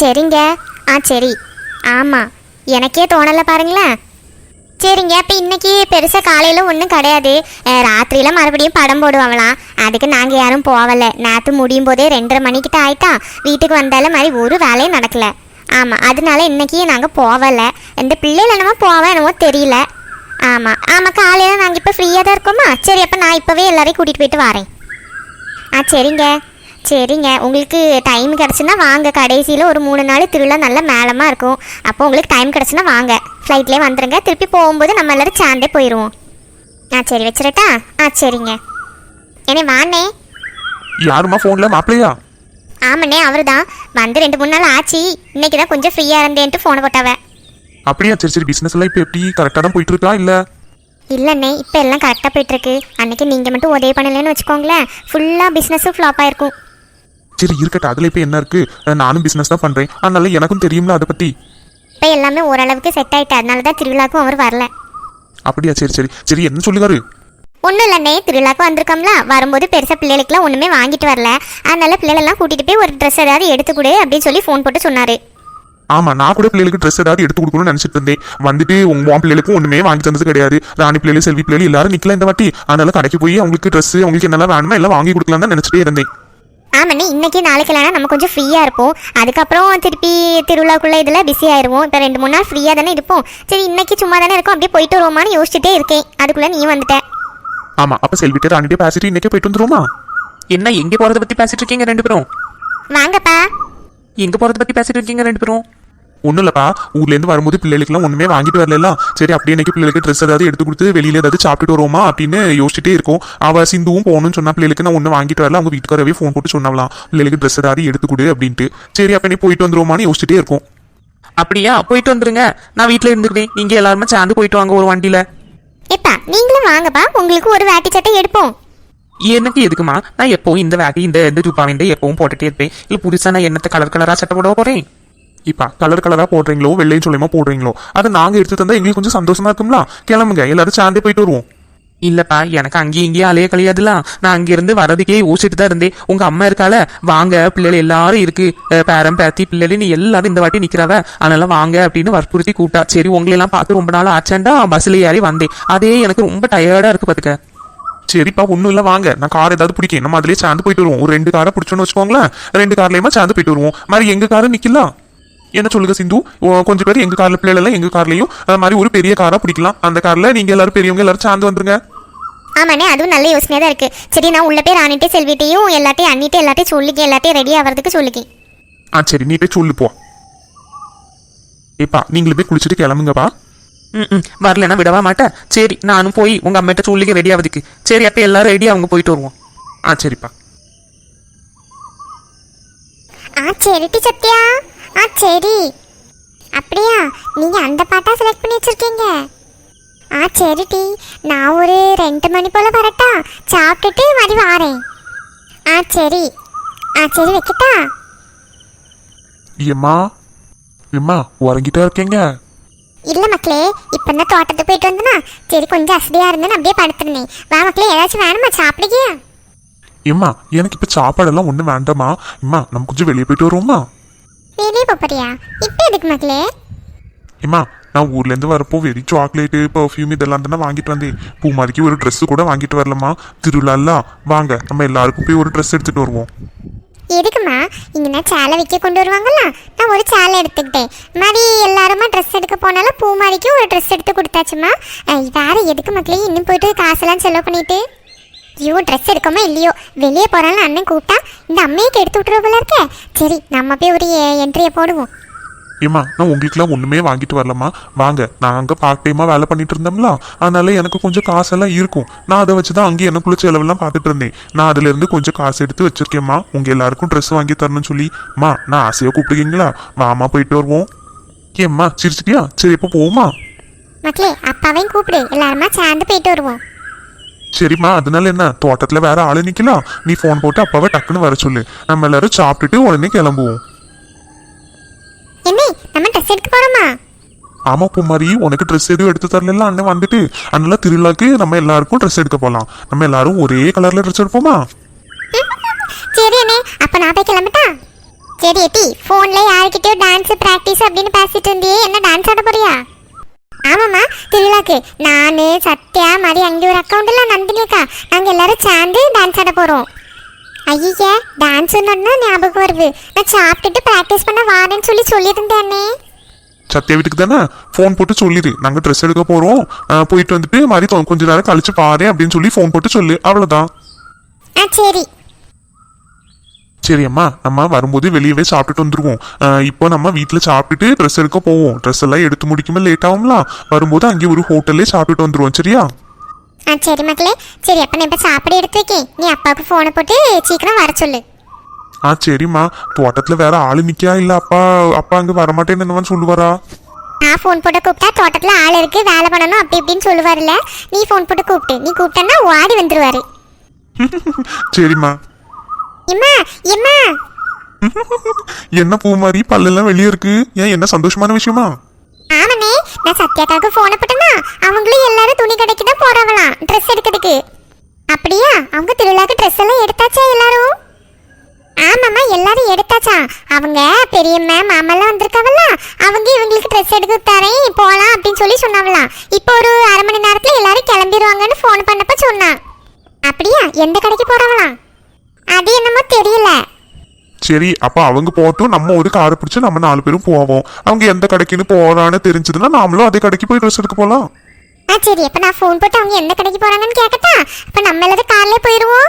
சரிங்க. ஆ சரி. ஆமாம் எனக்கே தோணலை பாருங்களேன். சரிங்க இப்போ இன்னைக்கு பெருசாக காலையில் ஒன்றும் கிடையாது. ராத்திரியில் மறுபடியும் படம் போடுவாங்களாம். அதுக்கு நாங்கள் யாரும் போகலை. நேற்று முடியும் போதே ரெண்டரை மணிக்கிட்ட ஆயிட்டா வீட்டுக்கு வந்தாலும் மாதிரி ஒரு வேலையும் நடக்கல. ஆமாம் அதனால இன்றைக்கி நாங்கள் போகலை. இந்த பிள்ளைகள் என்னமோ போவேன் என்னமோ தெரியல. ஆமாம் ஆமாம் காலையில் நாங்கள் இப்போ ஃப்ரீயாக தான் இருக்கோமா? சரி அப்போ நான் இப்போவே எல்லாரையும் கூட்டிகிட்டு போயிட்டு வரேன். ஆ சரிங்க. சரிங்க. உங்களுக்கு டைம் கிடச்சுன்னா வாங்க. கடைசியில் ஒரு மூணு நாள் திருவிழா நல்ல மேளமாக இருக்கும். அப்போ உங்களுக்கு டைம் கிடச்சுன்னா வாங்க. ஃப்ளைட்லேயே வந்துடுங்க திருப்பி போகும்போது நம்ம எல்லாரும் சேர்ந்தே போயிடுவோம் ஆ சரி வச்சிரட்டா? ஆ சரிங்க. என்னே வாண்ணே. யாருமா ஃபோனில் மாப்பிள்ளையா? ஆமாண்ணே அவர் தான் வந்து ரெண்டு மூணு நாள் ஆச்சு. இன்னைக்கு தான் கொஞ்சம் ஃப்ரீயாக இருந்தேன்ட்டு ஃபோனை போட்டாவ. அப்படியா? சரி சரி. பிஸ்னஸ் எல்லாம் இப்போ எப்படி? கரெக்டாக தான் போயிட்டு இருக்கா இல்லை? இல்லைண்ணே இப்போ எல்லாம் கரெக்டாக போயிட்டுருக்கு அன்னைக்கு நீங்கள் மட்டும் உதவி பண்ணலைன்னு வச்சுக்கோங்களேன். ஃபுல்லாக பிஸ்னஸும் ஃப்ளாப் ஆயிருக்கும். சரி இருக்கட்டும். அதில் இப்போ என்ன இருக்கு? அஹ் நானும் பிஸ்னஸ் தான் பண்ணுறேன் அதனால எனக்கும் தெரியும்ல அதை பற்றி இப்போ எல்லாமே ஓரளவுக்கு செட் ஆயிட்டு அதனால தான் திருவிழாக்கும் அவர் வரல. அப்படியா? சரி சரி. சரி என்ன சொல்லுவாரு? ஒன்றும் இல்லைண்ணே திருவிழாக்கு வந்திருக்கோம்ல. வரும்போது பெருசாக பிள்ளைகளுக்குலாம் ஒன்றுமே வாங்கிட்டு வரல. அதனால பிள்ளைகளெல்லாம் கூட்டிகிட்டு போய் ஒரு ட்ரெஸ் ஏதாவது எடுத்து கொடு அப்படின்னு சொல்லி ஃபோன் போட்டு சொன்னார். ஆமா நான் கூட பிள்ளைகளுக்கு ட்ரெஸ் ஏதாவது எடுத்து கொடுக்கணும்னு நினைச்சிட்டு இருந்தேன். வந்துட்டு உங்க பிள்ளைகளுக்கும் ஒண்ணுமே வாங்கி தந்தது கிடையாது. ராணி பிள்ளைகள் செல்வி பிள்ளைகள் எல்லாரும் நிக்கல இந்த வாட்டி. அதனால கடைக்கு போய் அவங்களுக்கு ட்ரெஸ் அவங்களுக்கு என்னெல்லாம் வேணுமோ எல்லாம் வாங்கி கொடுக்கலாம் தான் நினைச்சிட்டே இருந்தேன். ஆமாண்ணே இன்னைக்கு நாளைக்கு இல்லைனா நம்ம கொஞ்சம் ஃப்ரீயாக இருப்போம். அதுக்கப்புறம் திருப்பி திருவிழாக்குள்ளே இதில் பிஸி ஆயிடுவோம் இப்போ ரெண்டு மூணு நாள் ஃப்ரீயாக தானே இருப்போம். சரி இன்னைக்கு சும்மா தானே இருக்கோம். அப்படியே போயிட்டு வருவோமான்னு யோசிச்சுட்டே இருக்கேன். அதுக்குள்ளே நீ வந்துட்ட. ஆமா அப்ப செல்விட்டு ராணிட்டே பேசிட்டு இன்னைக்கே போயிட்டு வந்துருவோமா? என்ன எங்க போறத பத்தி பேசிட்டு இருக்கீங்க ரெண்டு பேரும்? வாங்கப்பா. எங்க போறத பத்தி பேசிட்டு இருக்கீங்க ரெண்டு பேரும்? ஒன்றும் இல்லப்பா. ஊர்ல இருந்து வரும்போது பிள்ளைகளுக்குலாம் ஒண்ணுமே வாங்கிட்டு வரல சரி அப்படியே இன்னைக்கு பிள்ளைகளுக்கு ட்ரெஸ் ஏதாவது எடுத்து கொடுத்து வெளியில ஏதாவது சாப்பிட்டுட்டு வருவோமா அப்படின்னு யோசிச்சுட்டே இருக்கோம். அவ சிந்துவும் போகணும்னு சொன்னா பிள்ளைகளுக்கு நான் ஒன்று வாங்கிட்டு வரல. அவங்க வீட்டுக்காரவே ஃபோன் போட்டு சொன்னாலாம் பிள்ளைகளுக்கு ட்ரெஸ் ஏதாவது எடுத்து கொடு அப்படின்ட்டு. சரி அப்ப நீ போயிட்டு வந்துருவோமான்னு யோசிச்சுட்டே இருக்கோம். அப்படியா? போயிட்டு வந்துருங்க. நான் வீட்ல இருந்துக்கிறேன். நீங்க எல்லாருமே சேர்ந்து போயிட்டு வாங்க ஒரு வண்டியில. ஏப்பா நீங்களும் வாங்கப்பா. உங்களுக்கு ஒரு வேட்டி சட்டை எடுப்போம். எனக்கு எதுக்குமா? நான் எப்பவும் இந்த வேட்டி இந்த இந்த ரூபாவிண்ட எப்பவும் போட்டுட்டே இருப்பேன். இல்ல புதுசா நான் என்னத்த கலர் கலரா சட்டை போட போறேன்? இப்ப கலர் கலரா போடுறீங்களோ வெள்ளையும் சொல்லியமா போடுறீங்களோ? அதை நாங்க எடுத்து தந்தா எங்களுக்கு கொஞ்சம் சந்தோஷமா இருக்கும்ல? கிளம்புங்க எல்லாரும் சேர்ந்தே போயிட்டு வருவோம். இல்லப்பா எனக்கு அங்கேயும் இங்கேயும் அலைய கழியாதுல. நான் அங்கிருந்து வரதுக்கே யோசிச்சுட்டு தான் இருந்தேன். உங்க அம்மா இருக்கால வாங்க பிள்ளைகள் எல்லாரும் இருக்கு. பேரன் பேத்தி பிள்ளைகள் நீ எல்லாரும் இந்த வாட்டி நிக்கிறாவ? அதனால வாங்க அப்படின்னு வற்புறுத்தி கூட்டா சரி உங்களை எல்லாம் பார்த்து ரொம்ப நாள் ஆச்சாண்டா பஸ்ல ஏறி வந்தேன். அதே எனக்கு ரொம்ப டயர்டா இருக்கு பாத்துக்க. சரிப்பா ஒன்றும் இல்லை வாங்க. நான் கார் ஏதாவது பிடிக்கும் நம்ம அதுலயே சேர்ந்து போயிட்டு வருவோம். ஒரு ரெண்டு காரை பிடிச்சோன்னு வச்சுக்கோங்களேன். ரெண்டு கார்லயுமா சேர்ந்து போயிட்டு வருவோம். மாதிரி எங்க காரை நிக்கலாம் என்ன சொல்லுங்க சிந்து? ஓ, கொஞ்சம் பேர் எங்க கார்ல பிள்ளைகள் எங்க கார்லயும் அது மாதிரி ஒரு பெரிய காரா பிடிக்கலாம். அந்த கார்ல நீங்க எல்லாரும் பெரியவங்க எல்லாரும் சேர்ந்து வந்துருங்க. ஆமாண்ணே அதுவும் நல்ல யோசனையாக தான் இருக்குது சரி நான் உள்ள போய் ராணிட்டே செல்விட்டையும் எல்லாத்தையும் அண்ணிட்டே எல்லாத்தையும் சொல்லிக்கேன் எல்லாத்தையும் ரெடி ஆகிறதுக்கு சொல்லிக்கேன். ஆ சரி நீ போய் சொல்லு போ. ஏப்பா நீங்களும் போய் குளிச்சுட்டு கிளம்புங்கப்பா. ம் ம் வரலன்னா விடவா மாட்டேன் சரி நானும் போய் உங்க அம்மிட்ட சொல்லிக்க ரெடி ஆகுதுக்கு சரி அப்ப எல்லாரும் ரெடி அவங்க போயிட்டு வருவோம். ஆ சரிப்பா. ஆ சரிட்டி சத்யா. ஆ சரி. அப்படியா? நீங்க அந்த பாட்டா செலக்ட் பண்ணி வச்சிருக்கீங்க. ஆ சரிட்டி நான் ஒரு ரெண்டு மணி போல வரட்டா? சாப்பிட்டுட்டு மறுபடி வாரேன். ஆ சரி. ஆ சரி வைக்கட்டா? ஏம்மா? ஏம்மா உறங்கிட்டா இருக்கீங்க? இல்ல மக்களே இப்ப தான் தோட்டத்துக்கு போயிட்டு வந்தனா சரி கொஞ்சம் அசதியா இருந்தேன்னு அப்படியே படுத்துருந்தேன். வா மக்களே ஏதாச்சும் வேணுமா? சாப்பிடுங்க ஏம்மா எனக்கு இப்ப சாப்பாடெல்லாம் ஒண்ணும் வேண்டாமா? அம்மா நம்ம கொஞ்சம் வெளியே போயிட்டு வருவோமா? வெளியே போறியா? இப்போ எதுக்கு மக்களே ஏம்மா நான் ஊர்ல இருந்து வரப்போ வெறி சாக்லேட்டு பர்ஃப்யூம் இதெல்லாம் தானே வாங்கிட்டு வந்தேன். பூமாரிக்கு ஒரு Dress கூட வாங்கிட்டு வரலம்மா. திருவிழால வாங்க நம்ம எல்லாருக்கும் போய் ஒரு Dress எடுத்துட்டு வருவோம். எதுக்குமா இங்கன்னா சேலை விற்க கொண்டு வருவாங்கல்ல? நான் ஒரு சேலை எடுத்துக்கிட்டேன். மாதிரி எல்லாருமா ட்ரெஸ் எடுக்க போனாலும் பூமாரிக்கு ஒரு ட்ரெஸ் எடுத்து கொடுத்தாச்சுமா வேற எதுக்கு மக்களே இன்னும் போயிட்டு காசெல்லாம் செலவு பண்ணிட்டு. ஐயோ ட்ரெஸ் எடுக்கமா இல்லையோ வெளியே போறாலும் அண்ணன் கூப்பிட்டா இந்த அம்மையை எடுத்து விட்டுருவ போல இருக்கே. சரி நம்ம போய் ஒரு என்ட்ரியை போடுவோம். ஏம்மா நான் உங்களுக்குலாம் ஒண்ணுமே வாங்கிட்டு வரலம்மா. வாங்க நான் அங்க பார்ட் டைமா வேலை பண்ணிட்டு இருந்தோம்ல. அதனால எனக்கு கொஞ்சம் காசெல்லாம் இருக்கும். நான் அதை வச்சு தான் அங்கே எனக்குள்ள செலவெல்லாம் பார்த்துட்டு இருந்தேன். நான் அதுல இருந்து கொஞ்சம் காசு எடுத்து வச்சிருக்கேம்மா. உங்க எல்லாருக்கும் Dress வாங்கி தரணும்னு சொல்லி. மா நான் ஆசையா கூப்பிட்டுக்கீங்களா வாமா போயிட்டு வருவோம். ஏம்மா சிரிச்சிட்டியா? சரி இப்போ போவோமா? மக்களே அப்பாவையும் கூப்பிடு. எல்லாருமா சேர்ந்து போயிட்டு வருவோம். சரிம்மா அதனால என்ன? தோட்டத்துல வேற ஆளு நிக்கலாம் நீ ஃபோன் போட்டு அப்பாவை டக்குன்னு வர சொல்லு. நம்ம எல்லாரும் சாப்பிட்டுட்டு உடனே கிளம்புவோம். ஆமா பூமாரி உனக்கு ட்ரெஸ் எதுவும் எடுத்து தரல அண்ணன் வந்துட்டு அதனால திருவிழாக்கு நம்ம எல்லாருக்கும் ட்ரெஸ் எடுக்க போலாம். நம்ம எல்லாரும் ஒரே கலர்ல ட்ரெஸ் எடுப்போமா? சரி அண்ணே அப்ப நான் போய் கிளம்பிட்டா? சரி எட்டி ஃபோன்ல யார்கிட்டயோ டான்ஸ் பிராக்டிஸ் அப்படின்னு பேசிட்டு இருந்தியே என்ன டான்ஸ் ஆட போறியா? திருவிழாக்கு நான் சத்யா மாதிரி அங்கே ஒரு அக்கௌண்ட்ல நந்தினி அக்கா. நாங்கள் எல்லாரும் சேர்ந்து டான்ஸ் ஆட போகிறோம் ஐயா டான்ஸ் ஞாபகம் வருது. நான் சாப்பிட்டுட்டு ப்ராக்டிஸ் பண்ண வாரேன்னு சொல்லி சொல்லியிருந்தேனே சத்யா வீட்டுக்கு தானே? ஃபோன் போட்டு சொல்லிடு. நாங்க ட்ரெஸ் எடுக்க அஹ் போயிட்டு வந்துட்டு மாதிரி கொஞ்ச நேரம் கழிச்சு பாரு அப்படின்னு சொல்லி ஃபோன் போட்டு சொல்லு. அவ்வளவுதான். ஆ சரி. சரி அம்மா நம்ம வரும்போது வெளியவே சாப்பிட்டுட்டு வந்துருவோம். இப்போ நம்ம வீட்டில் சாப்பிட்டுட்டு ட்ரெஸ் எடுக்க போவோம். ட்ரெஸ் எல்லாம் எடுத்து முடிக்கும்போது லேட் ஆகும்ல? வரும்போது அங்கே ஒரு ஹோட்டல்லே சாப்பிட்டுட்டு வந்துருவோம் சரியா? ஆ சரி மக்களே. சரி அப்போ நான் இப்போ சாப்பிட எடுத்து வைக்கேன். நீ அப்பாவுக்கு ஃபோனை போட்டு சீக்கிரம் வர சொல்லு. ஆ சரிம்மா. தோட்டத்துல வேற ஆளு நிக்கா இல்ல அப்பா அப்பா அங்க வரமாட்டேன்னு என்னவான்னு சொல்லுவாரா? நான் ஃபோன் போட்டு கூப்பிட்டா தோட்டத்தில் ஆள் இருக்கு வேலை பண்ணணும் அப்படி இப்படின்னு சொல்லுவார்ல நீ ஃபோன் போட்டு கூப்பிட்டு. நீ கூப்பிட்டன்னா ஓடி வந்துருவாரு. சரிம்மா. எம்மா எம்மா என்ன பூ மாதிரி பல்லெல்லாம் வெளியே இருக்கு? ஏன் என்ன சந்தோஷமான விஷயமா? ஆமாண்ணே நான் சத்யாக்காக்கு ஃபோனை போட்டேன்னா அவங்களும் எல்லாரும் துணி கடைக்கு தான் போறாங்களாம் ட்ரெஸ் எடுக்கிறதுக்கு. அப்படியா? அவங்க திருவிழாக்கு ட்ரெஸ் எல்லாம் எடுத்தாச்சா எல்லாரும்? ஆமாம்மா எல்லாரும் எடுத்தாச்சா? அவங்க பெரியம்மா மாமெல்லாம் வந்திருக்காவல்ல அவங்க இவங்களுக்கு ட்ரெஸ் எடுத்து தரேன் போகலாம் அப்படின்னு சொல்லி சொன்னாவலாம். இப்போ ஒரு அரை மணி நேரத்தில் எல்லாரும் கிளம்பிடுவாங்கன்னு ஃபோன் பண்ணப்ப சொன்னான். அப்படியா? எந்த கடைக்கு போறாங்களாம்? அது என்னமோ தெரியல. சரி அப்ப அவங்க போட்டும் நம்ம ஒரு காரை பிடிச்சு நம்ம நாலு பேரும் போவோம். அவங்க எந்த கடைக்குன்னு போறான்னு தெரிஞ்சதுன்னா நாமளும் அதே கடைக்கு போய் ட்ரெஸ் எடுக்க போலாம். ஆ சரி. அப்ப நான் ஃபோன் போட்டு அவங்க எந்த கடைக்கு போறாங்கன்னு கேட்கட்டா அப்ப நம்ம எல்லாரும் கார்ல போயிருவோம்.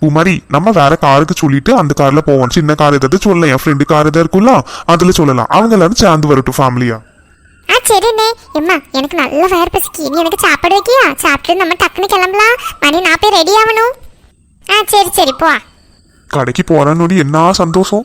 பூமாரி நம்ம வேற காருக்கு சொல்லிட்டு அந்த கார்ல போவோம். சின்ன கார் ஏதாவது சொல்லலாம். என் ஃப்ரெண்டு கார் ஏதாவது இருக்குல்ல அதுல சொல்லலாம். அவங்க எல்லாரும் சேர்ந்து வரட்டும் ஃபேமிலியா ஆ. சரிண்ணே. எம்மா எனக்கு நல்ல வயிறு பசிக்கு. நீ எனக்கு சாப்பாடு வைக்கியா? சாப்பிட்டு நம்ம டக்குன்னு கிளம்பலாம். மணி நான் போய் ரெடி ஆகணும். சரி சரி போ. கடைக்கு போறான்னு என்ன சந்தோஷம்?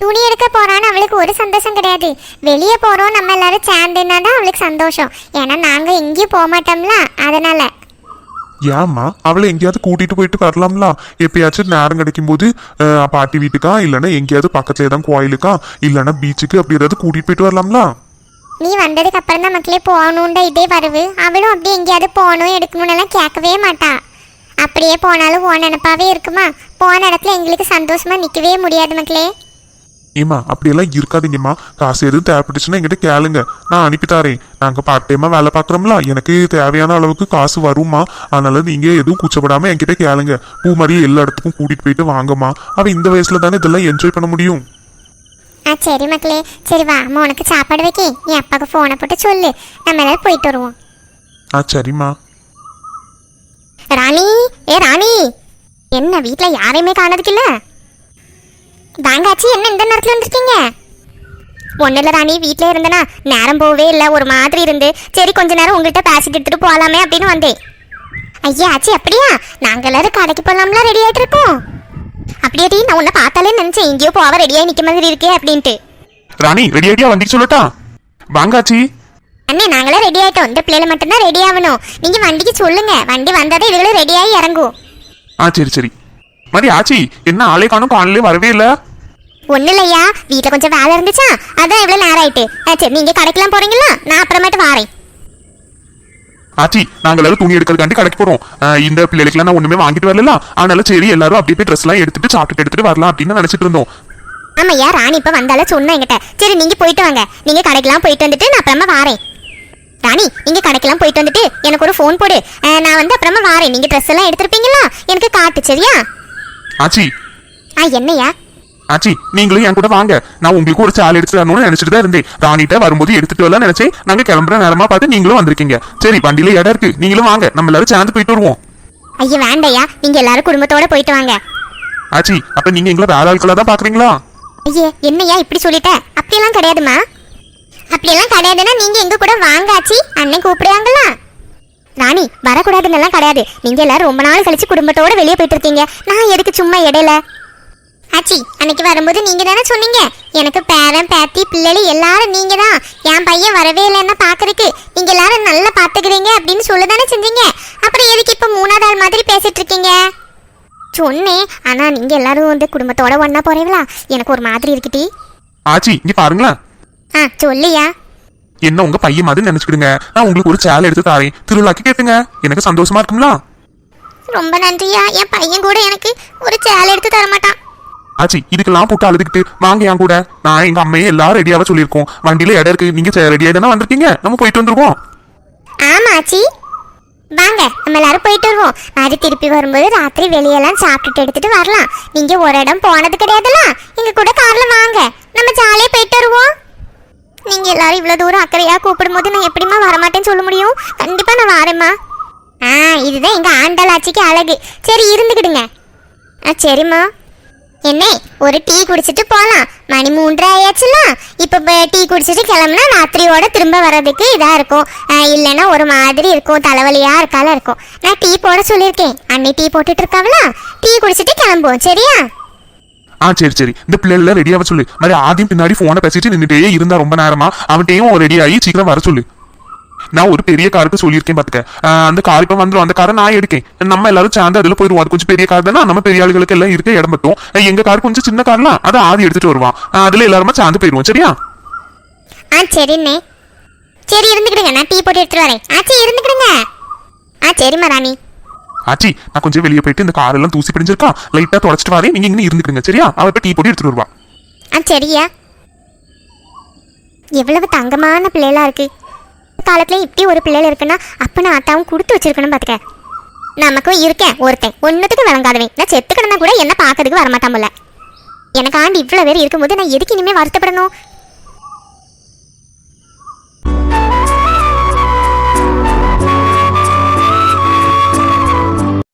துணி எடுக்க போறான்னு அவளுக்கு ஒரு சந்தோஷம் கிடையாது. வெளியே போறோம் நம்ம எல்லாரும் சேர்ந்துன்னா தான் அவளுக்கு சந்தோஷம். ஏன்னா நாங்க எங்கேயும் போக மாட்டோம்ல அதனால. ஏம்மா அவளை எங்கேயாவது கூட்டிட்டு போயிட்டு வரலாம்ல? எப்பயாச்சும் நேரம் கிடைக்கும் போது அஹ், பாட்டி வீட்டுக்கா இல்லைன்னா எங்கேயாவது பக்கத்துல ஏதாவது கோயிலுக்கா இல்லைன்னா பீச்சுக்கு அப்படி ஏதாவது கூட்டிட்டு போயிட்டு வரலாம்ல? நீ வந்ததுக்கு அப்புறம் தான் மக்களே போகணுன்ற இதே வருவு. அவளும் அப்படியே எங்கேயாவது போகணும் எடுக்கணும்னு எல்லாம் கேட்கவே மாட்டா. அப்படியே போனாலும் ஓ நினப்பாவே இருக்குமா? போன இடத்துல எங்களுக்கு சந்தோஷமா நிற்கவே முடியாது மக்களே. ஏம்மா அப்படியெல்லாம் இருக்காதீங்கம்மா. காசு எதுவும் தேவைப்பட்டுச்சுன்னா என்கிட்ட கேளுங்க. நான் அனுப்பி தரேன். நாங்கள் பார்ட் டைமாக வேலை பார்க்குறோம்ல. எனக்கு தேவையான அளவுக்கு காசு வருமா அதனால நீங்கள் எதுவும் கூச்சப்படாமல் என்கிட்ட கேளுங்க. பூ மாதிரி எல்லா இடத்துக்கும் கூட்டிகிட்டு போயிட்டு வாங்கம்மா. அவள் இந்த வயசில் தானே இதெல்லாம் என்ஜாய் பண்ண முடியும். ஆ சரி மக்களே. சரி வா அம்மா உனக்கு சாப்பாடு வைக்க நீ அப்பாவுக்கு ஃபோனை போட்டு சொல்லு. நம்ம எல்லாரும் போயிட்டு வருவோம். ஆ சரிம்மா. ராணி ஏ ராணி. என்ன வீட்டில் யாரையுமே காணதுக்கில்ல? தாங்காச்சி என்ன இந்த நேரத்தில் வந்திருக்கீங்க? ஒன்றும் இல்லை ராணி வீட்டிலே இருந்தேனா நேரம் போகவே இல்லை ஒரு மாதிரி இருந்து. சரி கொஞ்ச நேரம் உங்கள்கிட்ட பேசிட்டு எடுத்துட்டு போகலாமே அப்படின்னு வந்தேன். ஐயா ஆச்சி அப்படியா? நாங்கள் எல்லாரும் கடைக்கு போகலாம்லாம் ரெடி ஆகிட்டு இருக்கோம் அப்படியே நான் உன்னை பார்த்தாலே நினச்சேன் எங்கேயோ போக ரெடியாக நிற்க மாதிரி இருக்கே அப்படின்ட்டு. ராணி ரெடி ஐடியா வண்டி சொல்லட்டா? வாங்காச்சி அண்ணே நாங்களே ரெடி ஆயிட்டோம். இந்த பிள்ளைல மட்டும்தான் ரெடி ஆகணும். நீங்க வண்டிக்கு சொல்லுங்க. வண்டி வந்தாதான் இதுகளும் ரெடி ஆகி இறங்கும். ஆ சரி சரி. மாதிரி ஆச்சி என்ன ஆளே காணும் காணலே வரவே இல்லை? ஒண்ணு இல்லையா? வீட்டுல கொஞ்சம் வேலை இருந்துச்சா? அதான் இவ்வளவு நேரம் ஆயிட்டு. ஆ, சரி நீங்க கடைக்கெல்லாம் போறீங்களா? நான் அப்புறமேட்டு வாரேன். ஆச்சி நாங்க எல்லாரும் துணி எடுக்கிறதுக்காண்டி கடைக்கு போறோம். அஹ் இந்த பிள்ளைகளுக்குலாம் நான் ஒண்ணுமே வாங்கிட்டு வரல. அதனால சரி எல்லாரும் அப்படியே போய் ட்ரெஸ் எல்லாம் எடுத்துட்டு சாப்பிட்டு எடுத்துட்டு வரலாம் அப்படின்னு நினைச்சிட்டு இருந்தோம். ஆமாய்யா ராணி இப்ப வந்தால சொன்னா என்கிட்ட. சரி நீங்க போயிட்டு வாங்க. நீங்க கடைக்கெல்லாம் போயிட்டு வந்துட்டு நான் அப்புறமா வாரேன். ராணி நீங்க கடைக்கெல்லாம் போயிட்டு வந்துட்டு எனக்கு ஒரு ஃபோன் போடு. நான் வந்து அப்புறமா வாரேன். நீங்க ட்ரெஸ் எல்லாம் எடுத்திருப்பீங்களா? எனக்கு காட்டு சரியா? ஆச்சி. ஆ என்னய்யா ஆச்சி நீங்களும் என் கூட வாங்க. நான் உங்களுக்கு ஒரு சால் எடுத்து தரணும்னு நினைச்சிட்டு தான் இருந்தேன். ராணிட்ட வரும்போது எடுத்துட்டு வரலாம் நினைச்சேன். நாங்க கிளம்புற நேரமா பார்த்து நீங்களும் வந்திருக்கீங்க. சரி வண்டியில இடம் இருக்கு. நீங்களும் வாங்க. நம்ம எல்லாரும் சேர்ந்து போயிட்டு வருவோம். ஐயா வேண்டையா. நீங்க எல்லாரும் குடும்பத்தோட போயிட்டு வாங்க. ஆச்சி அப்ப நீங்க எங்களை வேற ஆட்களா தான் பாக்குறீங்களா? ஐயே என்னய்யா இப்படி சொல்லிட்ட? அப்படியெல்லாம் கிடையாதுமா. அப்படியெல்லாம் கிடையாதுன்னா நீங்க எங்க கூட வாங்காச்சி? அண்ணன் கூப்பிடுவாங்களா ராணி வரக்கூடாதுன்னெல்லாம் கிடையாது. நீங்க எல்லாரும் ரொம்ப நாள் கழிச்சு குடும்பத்தோட வெளியே போயிட்டு இருக்கீங்க நான் எதுக்கு சும்மா இடையில? ஆச்சி அன்னைக்கு வரும்போது நீங்க தானே சொன்னீங்க? எனக்கு பேரன் பேத்தி பிள்ளைகள் எல்லாரும் நீங்க தான். என் பையன் வரவே இல்லைன்னா பாக்குறதுக்கு நீங்க எல்லாரும் நல்லா பாத்துக்கிறீங்க அப்படின்னு சொல்ல தானே செஞ்சீங்க? அப்புறம் எதுக்கு இப்ப மூணாவது ஆள் மாதிரி பேசிட்டு இருக்கீங்க சொன்னேன் ஆனா நீங்க எல்லாரும் வந்து குடும்பத்தோட ஒன்னா போறீங்களா? எனக்கு ஒரு மாதிரி இருக்குட்டி ஆச்சி இங்க பாருங்களேன். ஆ சொல்லியா? என்ன உங்க பையன் மாதிரி நினைச்சுக்கிடுங்க. நான் உங்களுக்கு ஒரு சேலை எடுத்து தாரேன். திருவிழாக்கு கேட்டுங்க. எனக்கு சந்தோஷமா இருக்குங்களா? ரொம்ப நன்றியா. என் பையன் கூட எனக்கு ஒரு சேலை எடுத்து தர மாட்டான். ஆச்சி இதுக்கெல்லாம் போட்டு அழுதுகிட்டு வாங்க என் கூட. நான் எங்க அம்மையை எல்லாரும் ரெடியாவ சொல்லியிருக்கோம். வண்டியில இடம் இருக்கு. நீங்க ரெடியா தானே வந்திருக்கீங்க. நம்ம போயிட்டு வந்துருவோம். ஆமா ஆச்சி. வாங்க நம்ம எல்லாரும் போயிட்டு வருவோம். அது திருப்பி வரும்போது ராத்திரி வெளியெல்லாம் சாப்பிட்டுட்டு எடுத்துட்டு வரலாம். நீங்க ஒரு இடம் போனது கிடையாதுல்ல? எங்க கூட கார்ல வாங்க. நம்ம ஜாலியா போயிட்டு வருவோம். நீங்க எல்லாரும் இவ்வளவு தூரம் அக்கறையா கூப்பிடும்போது நான் எப்படிம்மா வரமாட்டேன்னு சொல்ல முடியும்? கண்டிப்பா நான் வரேம்மா. ஆ இதுதான் எங்க ஆண்டாள் ஆட்சிக்கு அழகு. சரி இருந்துக்கிடுங்க. ஆ சரிம்மா. என்ன ஒரு டீ குடிச்சிட்டு போகலாம் மணி மூன்றரை ஆயாச்சுல. இப்போ டீ குடிச்சிட்டு கிளம்புனா ராத்திரியோட திரும்ப வர்றதுக்கு இதாக இருக்கும். இல்லைன்னா ஒரு மாதிரி இருக்கும். தலைவலியாக இருக்கால இருக்கும். நான் டீ போட சொல்லியிருக்கேன். அன்னை டீ போட்டுட்டு இருக்காவளா? டீ குடிச்சிட்டு கிளம்புவோம் சரியா? ஆ சரி சரி. இந்த பிள்ளைல ரெடியாக சொல்லு. மாதிரி ஆதியும் பின்னாடி ஃபோனை பேசிட்டு நின்றுட்டே இருந்தா ரொம்ப நேரமா? அவன்கிட்டயும் ரெடி ஆகி சீக்கிரம் வர சொல்லு. நான் ஒரு பெரிய காருக்கு சொல்லியிருக்கேன் பாத்துக்க. அந்த கார் இப்போ வந்துடும் அந்த காரை நான் எடுக்கேன். நம்ம எல்லாரும் சேர்ந்து அதுல போயிருவோம் அது கொஞ்சம் பெரிய கார் தானே? நம்ம பெரிய ஆளுகளுக்கு எல்லாம் இருக்க இடம் பட்டும் எங்க கார் கொஞ்சம் சின்ன கார்லாம் அதை ஆதி எடுத்துட்டு வருவான். அதில் அதுல எல்லாருமே சேர்ந்து போயிருவோம் சரியா? ஆ சரிண்ணே. சரி இருந்துக்கிடுங்க. நான் டீ போட்டு எடுத்துட்டு வரேன். ஆச்சி இருந்துக்கிடுங்க. ஆ சரிம்மா ராணி. ஆச்சி நான் கொஞ்சம் வெளியே போயிட்டு இந்த காரெல்லாம் தூசி பிடிஞ்சிருக்கா? லைட்டாக தொடச்சிட்டு வரேன். நீங்க இங்கே இருந்துக்கிடுங்க சரியா? அவள் இப்போ டீ போட்டு எடுத்துட்டு வருவா. ஆ சரியா. எவ்வளவு தங்கமான பிள்ளைகளா இருக்கு. காலத்துல இப்படி ஒரு பிள்ளைல இருக்குன்னா அப்பனா ஆத்தாவும் கொடுத்து வச்சிருக்கணும் பாத்துக்க. நமக்கும் இருக்கேன் ஒருத்தன். ஒன்னுத்துக்கு விளங்காதவன். நான் செத்து கிடந்தா கூட என்ன பார்க்கறதுக்கு வரமாட்டான் போல. எனக்கு ஆண்டு இவ்வளவு பேர் இருக்கும்போது நான் எதுக்கு இனிமே வருத்தப்படணும்?